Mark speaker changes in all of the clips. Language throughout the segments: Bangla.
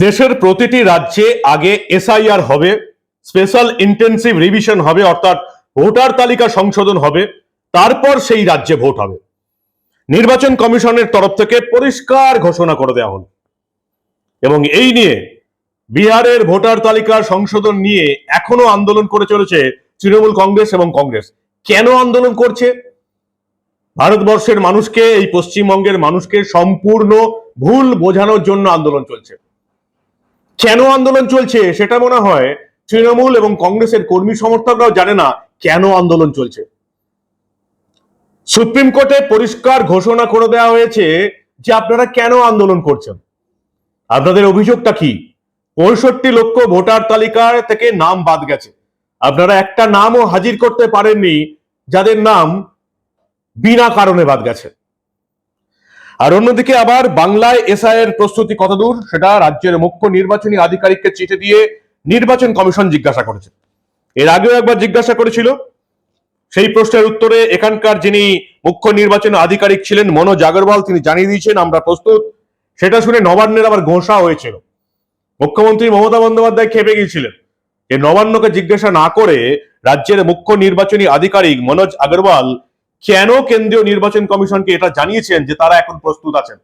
Speaker 1: দেশের প্রতিটি রাজ্যে আগে এসআইআর হবে স্পেশাল ইন্টেন্সিভ রিভিশন হবে, অর্থাৎ ভোটার তালিকা সংশোধন হবে, তারপর সেই রাজ্যে ভোট হবে। নির্বাচন কমিশনের তরফ থেকে পরিষ্কার ঘোষণা করে দেওয়া হল। এবং এই নিয়ে বিহারের ভোটার তালিকা সংশোধন নিয়ে এখনও আন্দোলন করে চলেছে তৃণমূল কংগ্রেস এবং কংগ্রেস। কেন আন্দোলন করছে? ভারতবর্ষের মানুষকে, এই পশ্চিমবঙ্গের মানুষকে সম্পূর্ণ ভুল বোঝানোর জন্য আন্দোলন চলছে। কেন আন্দোলন চলছে সেটা মনে হয় তৃণমূল এবং কংগ্রেসের কর্মী সমর্থকরাও জানে না কেন আন্দোলন চলছে। সুপ্রিম কোর্টে পরিষ্কার ঘোষণা করে দেওয়া হয়েছে যে আপনারা কেন আন্দোলন করছেন। আপনাদের অভিযোগটা কি? পঁয়ষট্টি লক্ষ ভোটার তালিকার থেকে নাম বাদ গেছে। আপনারা একটা নামও হাজির করতে পারেননি যাদের নাম বিনা কারণে বাদ গেছে। আর অন্যদিকে আবার বাংলায় এসআই এর প্রস্তুতি কতদূর সেটা রাজ্যের মুখ্য নির্বাচনী আধিকারিককে চিঠি দিয়ে নির্বাচন কমিশন জিজ্ঞাসা করেছে। এর আগেও একবার জিজ্ঞাসা করেছিল। সেই প্রশ্নের উত্তরে এখানকার যিনি মুখ্য নির্বাচন আধিকারিক ছিলেন মনোজ আগরওয়াল, তিনি জানিয়ে দিয়েছেন, আমরা প্রস্তুত। সেটা শুনে নবান্নের আবার ঘোষা হয়েছিল। মুখ্যমন্ত্রী মমতা বন্দ্যোপাধ্যায় খেপে গিয়েছিলেন। যে নবান্নকে জিজ্ঞাসা না করে রাজ্যের মুখ্য নির্বাচনী আধিকারিক মনোজ আগরওয়াল কেন কেন্দ্রীয় নির্বাচন কমিশনকে এটা জানিয়েছেন যে তারা এখন প্রস্তুত আছেন?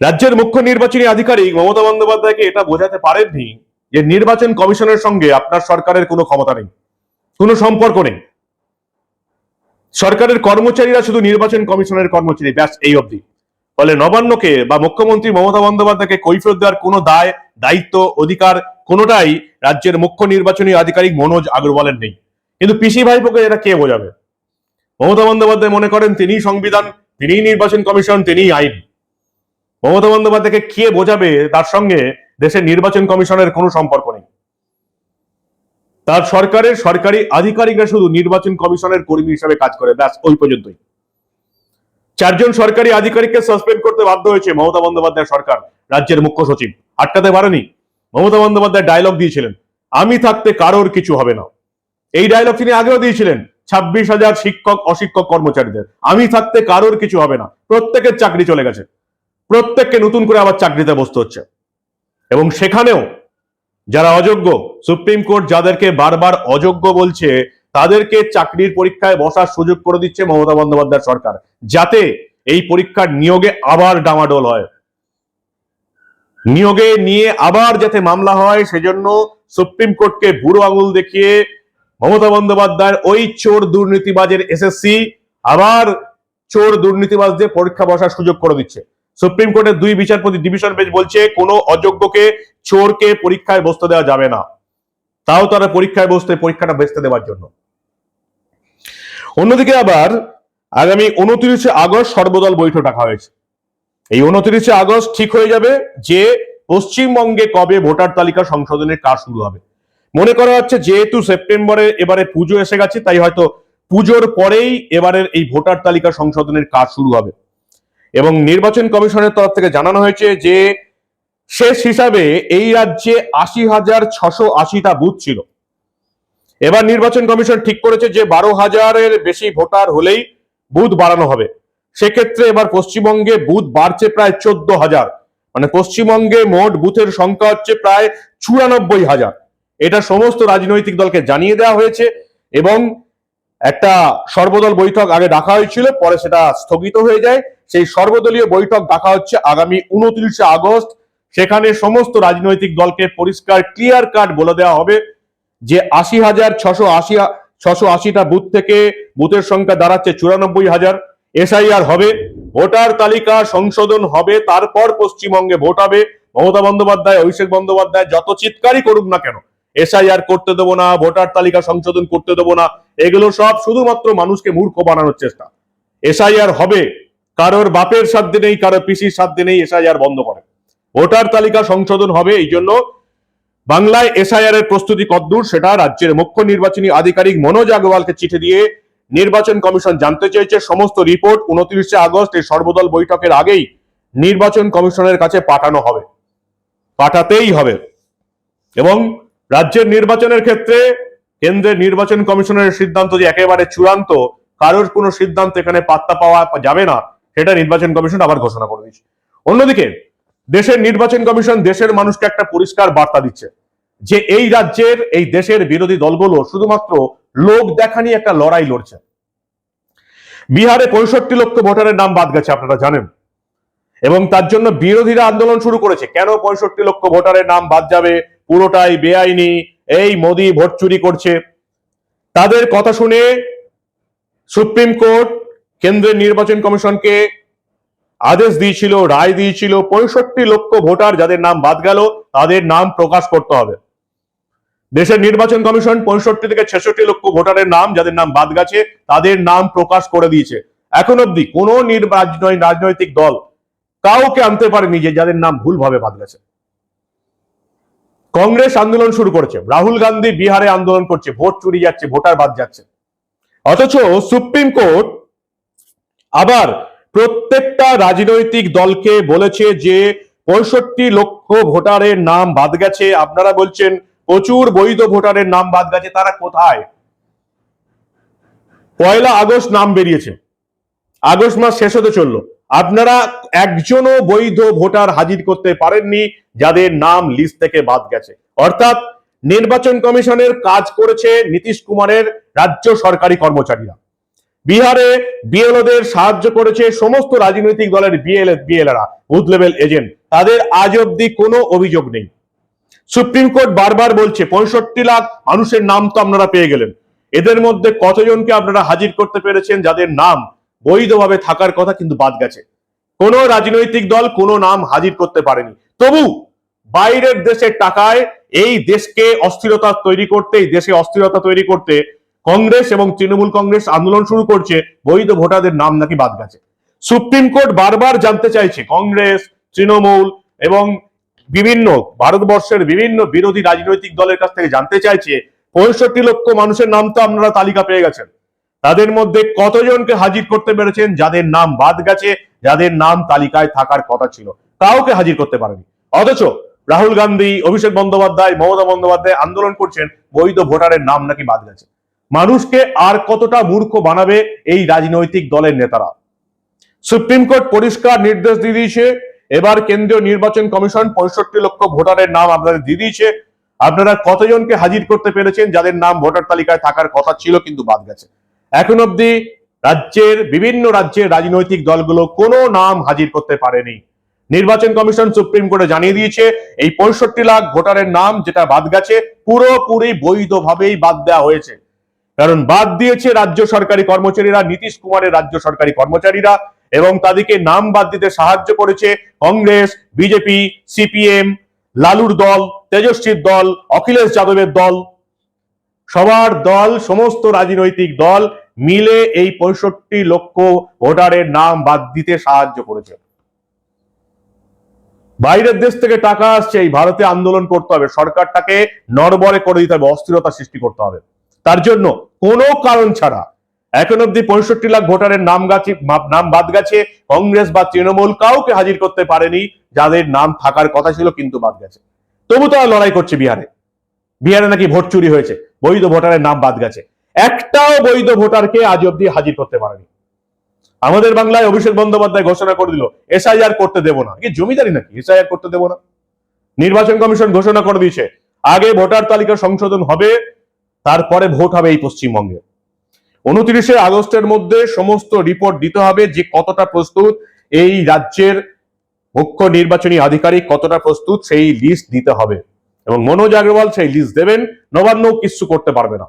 Speaker 1: রাজ্যের মুখ্য নির্বাচনী আধিকারিক মমতা বন্দ্যোপাধ্যায়কে এটা বোঝাতে পারেননি যে নির্বাচন কমিশনের সঙ্গে আপনার সরকারের কোনো ক্ষমতা নেই, কোনো সম্পর্ক নেই। সরকারের কর্মচারীরা শুধু নির্বাচন কমিশনের কর্মচারী, ব্যাস, এই অবধি। ফলে নবান্নকে বা মুখ্যমন্ত্রী মমতা বন্দ্যোপাধ্যায়কে কৈফিয়ত দেওয়ার কোনো দায়, দায়িত্ব, অধিকার কোনোটাই রাজ্যের মুখ্য নির্বাচনী আধিকারিক মনোজ আগরওয়ালের নেই। কিন্তু পিসি ভাইপোকে এটা কে বোঝাবে? মমতা বন্দ্যোপাধ্যায় মনে করেন তিনিই সংবিধান, তিনিই নির্বাচন কমিশন, তিনিই আইন। মমতা বন্দ্যোপাধ্যায়কে কে বোঝাবে তার সঙ্গে দেশের নির্বাচন কমিশনের কোনো সম্পর্ক নেই। তার সরকারের সরকারি আধিকারিকরা শুধু নির্বাচন কমিশনের কর্মী হিসাবে কাজ করে, ব্যাস, ওই পর্যন্তই। চারজন সরকারি আধিকারিককে সাসপেন্ড করতে বাধ্য হয়েছে মমতা বন্দ্যোপাধ্যায় সরকার, রাজ্যের মুখ্য সচিব। আটকাতে পারেনি। মমতা বন্দ্যোপাধ্যায় ডায়লগ দিয়েছিলেন, আমি থাকতে কারোর কিছু হবে না। এই ডায়লগ তিনি আগেও দিয়েছিলেন, ছাব্বিশ হাজার শিক্ষক অশিক্ষক কর্মচারীদের। আমি থাকতে কারোর কিছু হবে না। প্রত্যেকের চাকরি চলে গেছে। প্রত্যেককে নতুন করে আবার চাকরিতে বসতে হচ্ছে। এবং সেখানেও যারা অযোগ্য, সুপ্রিম কোর্ট যাদেরকে বারবার অযোগ্য বলছে, তাদেরকে চাকরির পরীক্ষায় বসার সুযোগ করে দিচ্ছে মমতা বন্দ্যোপাধ্যায় সরকার, যাতে এই পরীক্ষার নিয়োগে আবার ডামাডোল হয়। নিয়োগে নিয়ে আবার যাতে মামলা হয়, সেজন্য সুপ্রিম কোর্টকে বুড়ো আঙুল দেখিয়ে মমতা বন্দ্যোপাধ্যায়ের ওই চোর দুর্নীতিবাজের এসএসসি আবার চোর দুর্নীতিবাজদের পরীক্ষা বসার সুযোগ করে দিচ্ছে। সুপ্রিম কোর্টের দুই বিচারপতি ডিভিশন বেঞ্চ বলছে, কোনো অযোগ্যকে চোরকে পরীক্ষায় বসতে দেওয়া যাবে না। তাও তারা পরীক্ষায় বসতে, পরীক্ষাটা বেসতে দেওয়ার জন্য। অন্যদিকে আবার আগামী উনত্রিশে আগস্ট সর্বদল বৈঠক ডাকা হয়েছে। এই উনত্রিশে আগস্ট ঠিক হয়ে যাবে যে পশ্চিমবঙ্গে কবে ভোটার তালিকা সংশোধনের কাজ শুরু হবে। মনে করা হচ্ছে যেহেতু সেপ্টেম্বরে এবারে পুজো এসে গেছে, তাই হয়তো পুজোর পরেই এবারের এই ভোটার তালিকা সংশোধনের কাজ শুরু হবে। এবং নির্বাচন কমিশনের তরফ থেকে জানানো হয়েছে যে, শেষ হিসাবে এই রাজ্যে আশি হাজার ছশো আশিটা বুথ ছিল। এবার নির্বাচন কমিশন ঠিক করেছে যে, বারো হাজারের বেশি ভোটার হলেই বুথ বাড়ানো হবে। সেক্ষেত্রে এবার পশ্চিমবঙ্গে বুথ বাড়ছে প্রায় চোদ্দ হাজার। মানে পশ্চিমবঙ্গে মোট বুথের সংখ্যা হচ্ছে প্রায় চুরানব্বই হাজার। এটা সমস্ত রাজনৈতিক দলকে জানিয়ে দেওয়া হয়েছে এবং একটা সর্বদল বৈঠক আগে ডাকা হয়েছিল, পরে সেটা স্থগিত হয়ে যায়। সেই সর্বদলীয় বৈঠক ডাকা হচ্ছে আগামী উনত্রিশে আগস্ট। সেখানে সমস্ত রাজনৈতিক দলকে পরিষ্কার ক্লিয়ার কাট বলে দেওয়া হবে যে আশি হাজার ছশো আশি, ছশো আশিটা বুথ থেকে বুথের সংখ্যা দাঁড়াচ্ছে চুরানব্বই হাজার। এসআইআর হবে, ভোটার তালিকা সংশোধন হবে, তারপর পশ্চিমবঙ্গে ভোট হবে। মমতা বন্দ্যোপাধ্যায়, অভিষেক বন্দ্যোপাধ্যায় যত চিৎকারই করুক না কেন এসআইআর করতে দেবো না, ভোটার তালিকা সংশোধন করতে দেবো না, এগুলো সব শুধুমাত্র মানুষকে মূর্খ বানানোর চেষ্টা। এসআইআর হবে, কারোর বাপের সাধ্যে নেই, কারোর পিসির সাধ্যে নেই এসআইআর বন্ধ করে। ভোটার তালিকা সংশোধন হবে, এই জন্য বাংলায় এসআইআর এর প্রস্তুতি কদ্দূর, সেটা রাজ্যের মুখ্য নির্বাচনী আধিকারিক মনোজ আগরওয়ালকে চিঠি দিয়ে নির্বাচন কমিশন জানতে চেয়েছে। সমস্ত রিপোর্ট উনত্রিশে আগস্ট এই সর্বদল বৈঠকের আগেই নির্বাচন কমিশনের কাছে পাঠানো হবে। পাঠাতেই হবে। এবং রাজ্যের নির্বাচনের ক্ষেত্রে কেন্দ্রের নির্বাচন কমিশনের সিদ্ধান্ত যে একেবারে চূড়ান্ত, কারোর কোনো সিদ্ধান্ত এখানে পাত্তা পাওয়া যাবে না, সেটা নির্বাচন কমিশন আবার ঘোষণা করে দিয়েছে। অন্যদিকে, দেশের নির্বাচন কমিশন দেশের মানুষকে একটা পরিষ্কার বার্তা দিচ্ছে যে এই রাজ্যের, এই দেশের বিরোধী দলগুলো শুধুমাত্র লোক দেখা নিয়ে একটা লড়াই লড়ছে। বিহারে পঁয়ষট্টি লক্ষ ভোটারের নাম বাদ গেছে, আপনারা জানেন। এবং তার জন্য বিরোধীরা আন্দোলন শুরু করেছে। কেন পঁয়ষট্টি লক্ষ ভোটারের নাম বাদ যাবে? পুরোটাই বেআইনি, এই মোদি ভোট চুরি করছে। তাদের কথা শুনে সুপ্রিম কোর্ট কেন্দ্রের নির্বাচন কমিশনকে আদেশ দিয়েছিল, রায় দিয়েছিল, পঁয়ষট্টি লক্ষ ভোটার যাদের নাম বাদ গেল, তাদের নাম প্রকাশ করতে হবে। দেশের নির্বাচন কমিশন পঁয়ষট্টি থেকে ছেষট্টি লক্ষ ভোটারের নাম, যাদের নাম বাদ গেছে, তাদের নাম প্রকাশ করে দিয়েছে। এখন অব্দি কোন রাজনৈতিক দল কাউকে আনতে পারেনি যে, যাদের নাম ভুলভাবে বাদ গেছে। কংগ্রেস আন্দোলন শুরু করেছে। রাহুল গান্ধী বিহারে আন্দোলন করছে, ভোট চুরি যাচ্ছে, ভোটার বাদ যাচ্ছে। অথচ সুপ্রিম কোর্ট আবার প্রত্যেকটা রাজনৈতিক দলকে বলেছে যে পঁয়ষট্টি লক্ষ ভোটারের নাম বাদ গেছে। আপনারা বলছেন, প্রচুর বৈধ ভোটারের নাম বাদ গেছে, তারা কোথায়? পয়লা আগস্ট নাম বেরিয়েছে। আগস্ট মাস শেষ হতে চলল। আপনারা একজনও বৈধ ভোটার হাজির করতে পারেননি, যাদের নাম লিস্ট থেকে বাদ গেছে। অর্থাৎ নির্বাচন কমিশনের কাজ করেছে নীতিশ কুমারের রাজ্য সরকারি কর্মচারীরা। বিহারে বিএলওদের সাহায্য করেছে সমস্ত রাজনৈতিক দলের বিএল বিএলরা বুথ লেভেল এজেন্ট। তাদের আজ অব্দি কোনো অভিযোগ নেই। সুপ্রিম কোর্ট বারবার বলছে, পঁয়ষট্টি লাখ মানুষের নাম তো আপনারা পেয়ে গেলেন। এদের মধ্যে কতজনকে আপনারা হাজির করতে পেরেছেন, যাদের নাম বৈধভাবে থাকার কথা কিন্তু বাদ গেছে। কোনো রাজনৈতিক দল কোনো নাম হাজির করতে পারেনি। তবু বাইরের দেশের টাকায় এই দেশকে অস্থিরতা তৈরি করতে, এই দেশে অস্থিরতা তৈরি করতে কংগ্রেস এবং তৃণমূল কংগ্রেস আন্দোলন শুরু করছে, বৈধ ভোটারদের নাম নাকি বাদ গেছে। সুপ্রিম কোর্ট বারবার জানতে চাইছে কংগ্রেস, তৃণমূল এবং বিভিন্ন ভারতবর্ষের বিভিন্ন বিরোধী রাজনৈতিক দলের কাছ থেকে জানতে চাইছে, পঁয়ষট্টি লক্ষ মানুষের নাম তো আপনারা তালিকা পেয়ে গেছেন। তাদের মধ্যে কতজনকে হাজির করতে পেরেছেন, যাদের নাম বাদ গেছে, যাদের নাম তালিকায় থাকার কথা ছিল, কাউকে হাজির করতে পারেনি। অথচ রাহুল গান্ধী, অভিষেক বন্দ্যোপাধ্যায়, মমতা বন্দ্যোপাধ্যায় আন্দোলন করছেন, বৈধ ভোটারের নাম নাকি বাদ গেছে। মানুষকে আর কতটা মূর্খ বানাবে এই রাজনৈতিক দলের নেতারা? সুপ্রিম কোর্ট পরিষ্কার নির্দেশ দিয়ে দিয়েছে, এবার কেন্দ্রীয় নির্বাচন কমিশন পঁয়ষট্টি লক্ষ ভোটারের নাম আপনাদের দিয়ে দিয়েছে। আপনারা কতজনকে হাজির করতে পেরেছেন, যাদের নাম ভোটার তালিকায় থাকার কথা ছিল কিন্তু বাদ গেছে? এখন অব্দি রাজ্যের বিভিন্ন রাজ্যের রাজনৈতিক দলগুলো কোনো নাম হাজির করতে পারেনি। নির্বাচন কমিশন সুপ্রিম কোর্টে জানিয়ে দিয়েছে, এই পঁয়ষট্টি লাখ ভোটারের নাম যেটা বাদ গেছে, পুরোপুরি বৈধভাবেই বাদ দেওয়া হয়েছে। কারণ বাদ দিয়েছে রাজ্য সরকারি কর্মচারীরা, নীতিশ কুমারের রাজ্য সরকারি কর্মচারীরা এবং তাদেরকে নাম বাদ দিতে সাহায্য করেছে কংগ্রেস, বিজেপি, সিপিএম, লালুর দল, তেজস্বীর দল, অখিলেশ যাদবের দল। সবার দল, সমস্ত রাজনৈতিক দল মিলে এই পঁয়ষট্টি লক্ষ ভোটারের নাম বাদ দিতে সাহায্য করেছে। বাইরের দেশ থেকে টাকা আসছে, এই ভারতে আন্দোলন করতে হবে। সরকারটাকে নড়বড়ে করে দিতে হবে, অস্থিরতা সৃষ্টি করতে হবে। তার জন্য কোনো কারণ ছাড়া এখন অব্দি পঁয়ষট্টি লাখ ভোটারের নাম গাছে, নাম বাদ গেছে। কংগ্রেস বা তৃণমূল কাউকে হাজির করতে পারেনি, যাদের নাম থাকার কথা ছিল কিন্তু বাদ গেছে। তবু তারা লড়াই করছে বিহারে। বিহারে নাকি ভোট চুরি হয়েছে, বৈধ ভোটারের নাম বাদ গেছে। একটাও বৈধ ভোটারকে আজ অব্দি হাজির করতে পারেনি। আমাদের বাংলায় অভিষেক বন্দ্যোপাধ্যায় ঘোষণা করে দিল, এসআইআর করতে দেবো না। কি, জমিদারি নাকি? এসআইআর করতে দেবো না? নির্বাচন কমিশন ঘোষণা করে দিয়েছে, আগে ভোটার তালিকা সংশোধন হবে, তারপরে ভোট হবে এই পশ্চিমবঙ্গে। উনত্রিশে আগস্টের মধ্যে সমস্ত রিপোর্ট দিতে হবে যে কতটা প্রস্তুত এই রাজ্যের মুখ্য নির্বাচনী আধিকারিক, কতটা প্রস্তুত সেই লিস্ট দিতে হবে। এবং মনোজ আগরওয়াল সেই লিস্ট দেবেন, নবান্ন কিচ্ছু করতে পারবে না।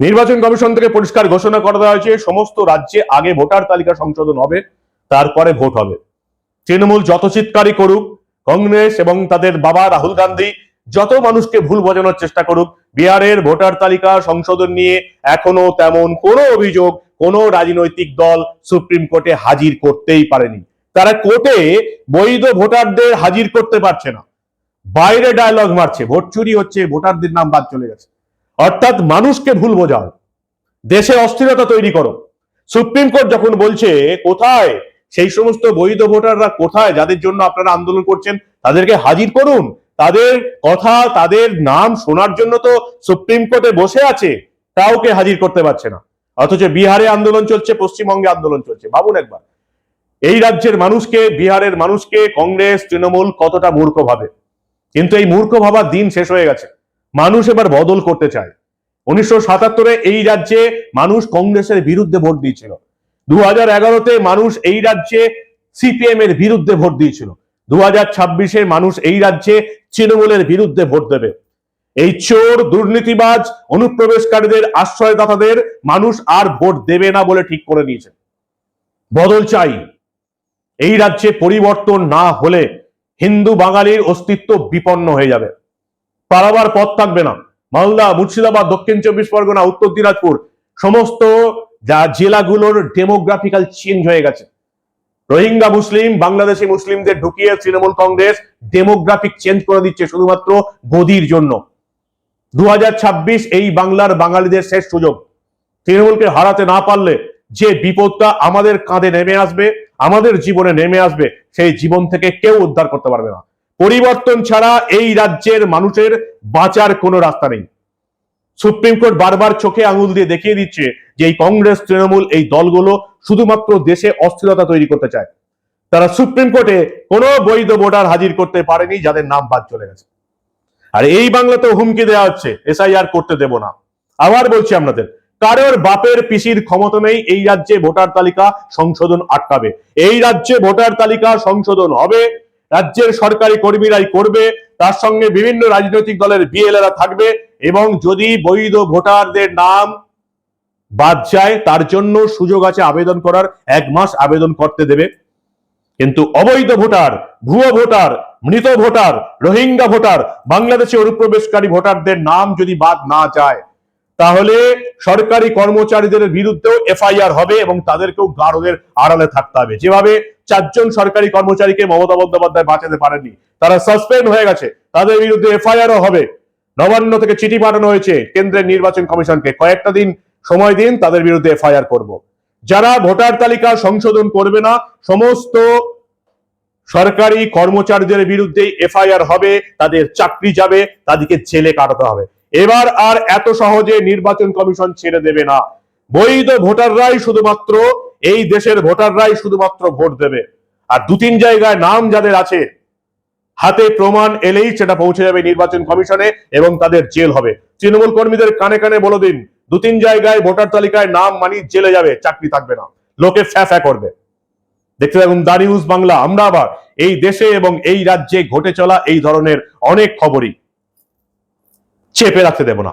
Speaker 1: নির্বাচন কমিশন থেকে পরিষ্কার ঘোষণা করে দেওয়া হয়েছে, সমস্ত রাজ্যে আগে ভোটার তালিকা সংশোধন হবে, তারপরে ভোট হবে। তৃণমূল যত চিৎকারই করুক, কংগ্রেস এবং তাদের বাবা রাহুল গান্ধী যত মানুষকে ভুল বোঝানোর চেষ্টা করুক, বিহারের ভোটার তালিকা সংশোধন নিয়ে এখনও তেমন কোনো অভিযোগ কোনো রাজনৈতিক দল সুপ্রিম কোর্টে হাজির করতেই পারেনি। তারা কোর্টে বৈধ ভোটারদের হাজির করতে পারছে না। বাইরে ডায়লগ মারছে, ভোট চুরি হচ্ছে, ভোটারদের নাম বাদ চলে গেছে। অর্থাৎ মানুষকে ভুল বোঝাও। দেশে অস্থিরতা তৈরি করো। সুপ্রিম কোর্ট যখন বলছে, কোথায়? সেই সমস্ত বৈধ ভোটাররা কোথায়? যাদের জন্য আপনারা আন্দোলন করছেন, তাদেরকে হাজির করুন। তাদের কথা, তাদের নাম শোনার জন্য তো সুপ্রিম কোর্টে বসে আছে। কাউকে হাজির করতে পারছে না। অথচ বিহারে আন্দোলন চলছে, পশ্চিমবঙ্গে আন্দোলন চলছে। ভাবুন একবার। এই রাজ্যের মানুষকে, বিহারের মানুষকে কংগ্রেস, তৃণমূল কতটা মূর্খ ভাবে। কিন্তু এই মূর্খ ভাবার দিন শেষ হয়ে গেছে। মানুষ এবার বদল করতে চায়। উনিশশো সাতাত্তরে এই রাজ্যে মানুষ কংগ্রেসের বিরুদ্ধে ভোট দিয়েছিল। দু হাজার এগারোতে মানুষ এই রাজ্যে সিপিএম এর বিরুদ্ধে ভোট দিয়েছিল। দু হাজার ছাব্বিশে মানুষ এই রাজ্যে তৃণমূলের বিরুদ্ধে ভোট দেবে। এই চোর, দুর্নীতিবাজ, অনুপ্রবেশকারীদের, আশ্রয়দাতাদের মানুষ আর ভোট দেবে না বলে ঠিক করে নিয়েছে। বদল চাই। এই রাজ্যে পরিবর্তন না হলে হিন্দু বাঙালির অস্তিত্ব বিপন্ন হয়ে যাবে। পালাবার পথ থাকবে না। মালদা, মুর্শিদাবাদ, দক্ষিণ চব্বিশ পরগনা, উত্তর দিনাজপুর, সমস্ত যা জেলাগুলোর ডেমোগ্রাফিক্যাল চেঞ্জ হয়ে গেছে। রোহিঙ্গা মুসলিম, বাংলাদেশি মুসলিমদের ঢুকিয়ে তৃণমূল কংগ্রেস ডেমোগ্রাফিক চেঞ্জ করে দিচ্ছে শুধুমাত্র গদির জন্য। দু হাজার ছাব্বিশ এই বাংলার বাঙালিদের শেষ সুযোগ। তৃণমূলকে হারাতে না পারলে যে বিপদটা আমাদের কাঁধে নেমে আসবে, আমাদের জীবনে নেমে আসবে, সেই জীবন থেকে কেউ উদ্ধার করতে পারবে না। পরিবর্তন ছাড়া এই রাজ্যের মানুষের বাঁচার কোনো রাস্তা নেই। সুপ্রিম কোর্ট বারবার চোখে আঙুল দিয়ে দেখিয়ে দিচ্ছে যে এই কংগ্রেস, তৃণমূল এই দলগুলো শুধুমাত্র দেশে অস্থিরতা তৈরি করতে চায়। তারা সুপ্রিম কোর্টে কোনো বৈধ ভোটার হাজির করতে পারেনি, যাদের নাম বাদ চলে গেছে। আর এই বাংলাতেও হুমকি দেওয়া হচ্ছে, এসআইআর করতে দেব না। আবার বলছি আপনাদের, কারোর বাপের পিসির ক্ষমতা নেই, এই রাজ্যে ভোটার তালিকা সংশোধন আটকাবে। এই রাজ্যে ভোটার তালিকা সংশোধন হবে রাজ্যের সরকারি কর্মীরাই করবে, তার সঙ্গে বিভিন্ন রাজনৈতিক দলের বিএলএরা থাকবে এবং যদি বৈধ ভোটারদের নাম বাদ যায়, তার জন্য সুযোগ আছে আবেদন করার, এক মাস আবেদন করতে দেবে। কিন্তু অবৈধ ভোটার, ভুয়ো ভোটার, মৃত ভোটার, রোহিঙ্গা ভোটার, বাংলাদেশে অনুপ্রবেশকারী ভোটারদের নাম যদি বাদ না যায় তাহলে সরকারি কর্মচারীদের বিরুদ্ধেও এফআইআর হবে এবং তাদেরকেও গারদের আড়ালে থাকতে হবে। যেভাবে চারজন সরকারি কর্মচারীকে মমতা বন্দ্যোপাধ্যায় বাঁচাতে পারেননি, তারা সাসপেন্ড হয়ে গেছে। তাদের বিরুদ্ধে এফআইআরও হবে। নবান্ন থেকে চিঠি পাঠানো হয়েছে কেন্দ্রের নির্বাচন কমিশনকে। কয়েকটা দিন সময় দিন তাদের বিরুদ্ধে এফআইআর করব। যারা ভোটার তালিকা সংশোধন করবে না, সমস্ত সরকারি কর্মচারীদের বিরুদ্ধে এফআইআর হবে, তাদের চাকরি যাবে, তাদেরকে জেলে কাটাতে হবে। এবার আর এত সহজে নির্বাচন কমিশন ছেড়ে দেবে না। বৈধ ভোটাররাই শুধুমাত্র, এই দেশের ভোটাররাই শুধুমাত্র ভোট দেবে। আর দু তিন জায়গায় নাম যাদের আছে, হাতে প্রমাণ এলেই সেটা পৌঁছে যাবে নির্বাচন কমিশনে এবং তাদের জেল হবে। তৃণমূল কর্মীদের কানে কানে বলে দিন দু তিন জায়গায় ভোটার তালিকায় নাম মানি জেলে যাবে, চাকরি থাকবে না। লোকে ফ্যা করবে। দেখতে থাকুন দা নিউজ বাংলা, আমরা আবার এই দেশে এবং এই রাজ্যে ঘটে চলা এই ধরনের অনেক খবরই। চেপে রাখতে দেব না।